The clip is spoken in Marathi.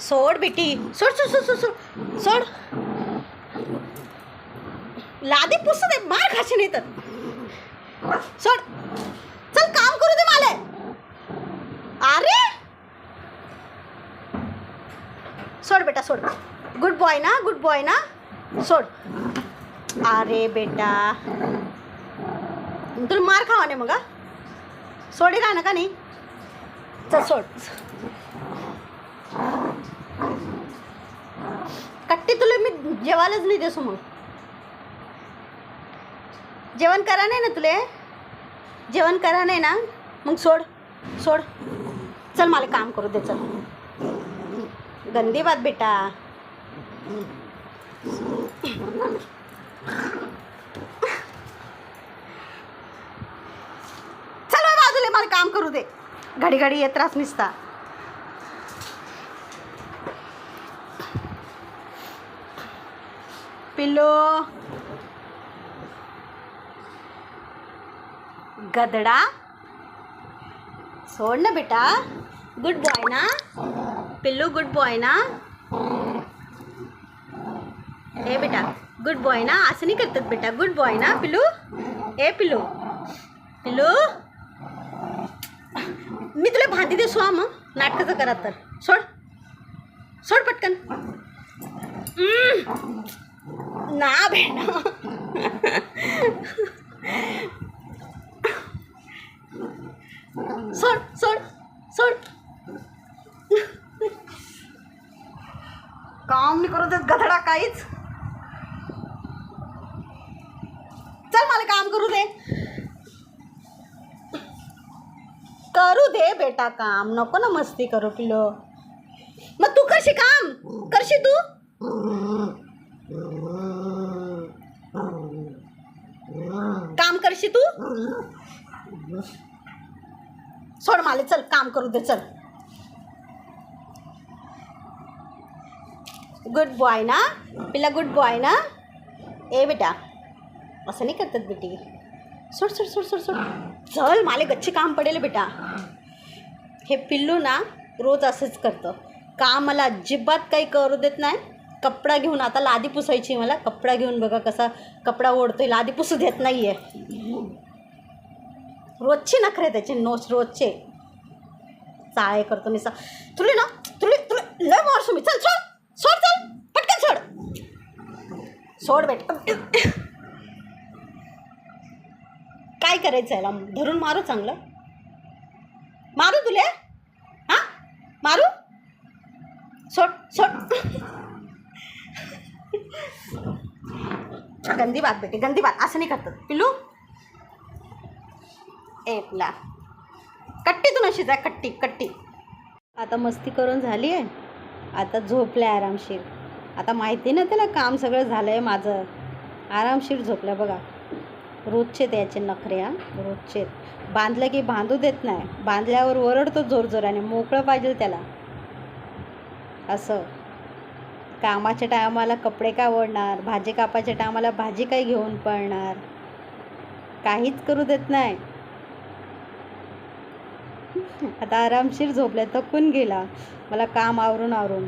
सोड बेटी सोड सोड सोड सोड सोड. सोड. लादी पुसत मार खाशी नाही तर सोड. चल काम करू दे मला. अरे. सोड बेटा सोड. गुड बॉय ना गुड बॉय ना. सोड. अरे बेटा. तुला मार खावा नाही मग हा? सोडे राहणं का नाही? चल सोड. कट्टी तुला मी जेवायलाच नाही देसो मग जेवण करा नाही ना तुले? जेवण करा नाही ना? मग सोड सोड. चल मला काम करू दे चल. गंदी बात बेटा. चल बा बाजूला मला काम करू दे. घडी घडी येत त्रास निसता. पिल्लो गदडा सोड ना बेटा गुड बॉय ना पिल्लू गुड बॉय ना ए बेटा गुड बॉय ना असं नाही करतात बेटा गुड बॉय ना पिल्लू ए पिल्लू पिल्लू मी तुला भांडी दे सो मग नाटकाचं करा तर सोड सोड पटकन हम्म. ना भेटा सोड सोड सोड. काम नाही करू देत गधडा काहीच. चल मला काम करू दे. करू दे बेटा काम. नको ना मस्ती करू पिलो मग तू करशी काम? करशी तू काम करशी तू? सोड माले चल काम करू दे चल. गुड बॉय ना? पिला गुड बॉय ना? ए बेटा असं नाही करतात बेटी. सोड सोड सोड सोड सोड. चल माले गच्ची काम पडेल बेटा. हे पिल्लू ना रोज असंच करतं. काम मला अजिबात काही करू देत नाही. कपडा घेऊन आता लादी पुसायची मला. कपडा घेऊन बघा कसा कपडा ओढतोय. लादी पुसू देत नाही आहे रोजचे नखरे त्याचे नोच रोजचे. चाळे करतो निसा तुले ना तुले तुले लय मारसो मी चल सोड सोड चल. पटकन सोड. सोड बेट. काय करायचं याला? धरून मारू चांगलं? मारू तुले? हां? मारू? सोड सोड. गंदी बात बेटे गंदी बात असं नाही करतात पिल्लू? एकला कट्टी तू नशीच आहे कट्टी कट्टी. आता मस्ती करून झाली आहे. आता झोपले आरामशीर. आता माहिती ना त्याला काम सगळं झालं आहे माझं. आरामशीर झोपलं बघा. रोजचे त्याचे नखरे हां. रोजचे. बांधलं की बांधू देत नाही. बांधल्यावर ओरडतो जोर जोराने मोकळं पाहिजे त्याला. असं. कामाच्या टायमाला कपडे काय ओढणार? भाजी कापायच्या टायमाला भाजी काय घेऊन पळणार? काहीच करू देत नाही. आता आरामशीर झोपल्या थकून गेला. मला काम आवरून आवरून.